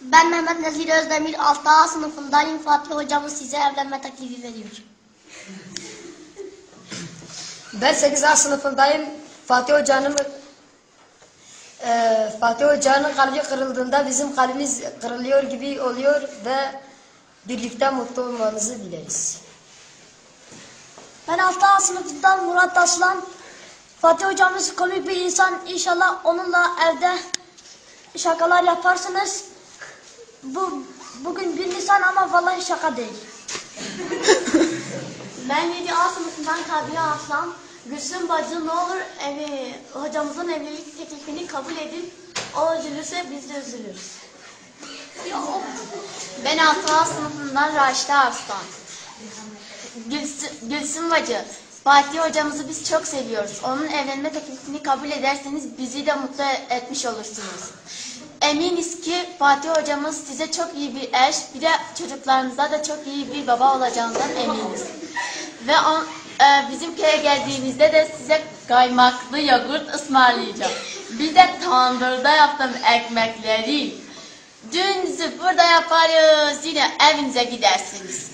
Ben Mehmet Nezir Özdemir 6A sınıfındayım. Fatih hocamız size evlenme teklifi veriyor. Ben 8A sınıfındayım. Fatih Hoca'nın eee Fatih Hoca'nın kalbi kırıldığında bizim kalbimiz kırılıyor gibi oluyor ve birlikte mutlu olmanızı dileriz. Ben 6A sınıfından Murat Aslan. Fatih hocamız komik bir insan. İnşallah onunla evde şakalar yaparsınız. Bu bugün 1 Nisan ama vallahi şaka değil. ben 7A sınıfından Kadriye Aslan. Gülsüm bacı ne olur evi, hocamızın evlilik teklifini kabul edin. O üzülürse biz de üzülürüz. Ben 6A sınıfından Raşida Arslan. Gülsüm, Gülsüm Bacı, Fatih hocamızı biz çok seviyoruz. Onun evlenme teklifini kabul ederseniz bizi de mutlu etmiş olursunuz. Eminiz ki Fatih hocamız size çok iyi bir eş, bir de çocuklarınıza da çok iyi bir baba olacağından eminiz. Ve on, e, bizim köye geldiğinizde de size kaymaklı yoğurt ısmarlayacağım. Bir de tandırda yaptığım ekmekleri. Düğününüzü burada yaparız, yine evinize gidersiniz.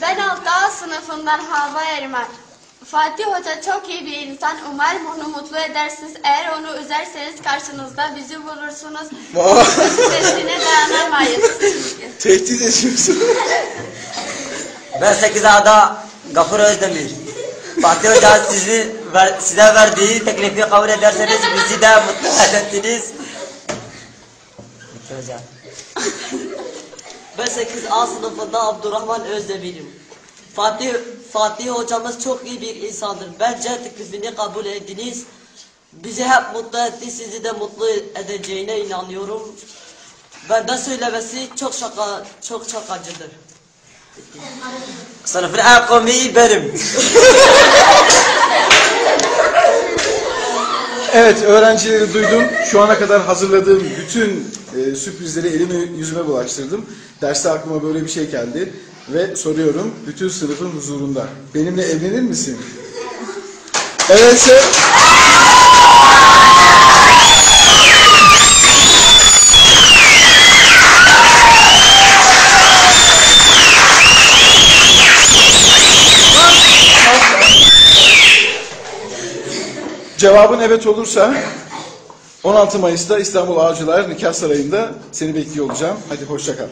Ben 6A sınıfından Hava Erman. Fatih Hoca çok iyi bir insan. Umarım onu mutlu edersiniz. Eğer onu üzerseniz karşınızda bizi bulursunuz. Sesine dayanamayız. Tehdit ediyorsun. Ben 8A'da Gafur Özdemir. Fatih Hoca sizi ver, size verdiği teklifi kabul ederseniz bizi de mutlu edersiniz. Bitti hocam. Ben 8A sınıfında Abdurrahman Özdemir'im. Fatih, Fatih hocamız çok iyi bir insandır. Bence teklifini kabul ediniz. Bizi hep mutlu etti, sizi de mutlu edeceğine inanıyorum. Benden söylemesi çok şaka, çok şakacıdır. Sınıfın en komiği benim. Evet öğrencileri duydum. Şu ana kadar hazırladığım bütün e, sürprizleri elime yüzüme bulaştırdım. Derste aklıma böyle bir şey geldi. Ve soruyorum bütün sınıfın huzurunda. Benimle evlenir misin? Evetse... Cevabın evet olursa 16 Mayıs'ta İstanbul Avcılar Nikah Sarayı'nda seni bekliyor olacağım. Hadi hoşça kal.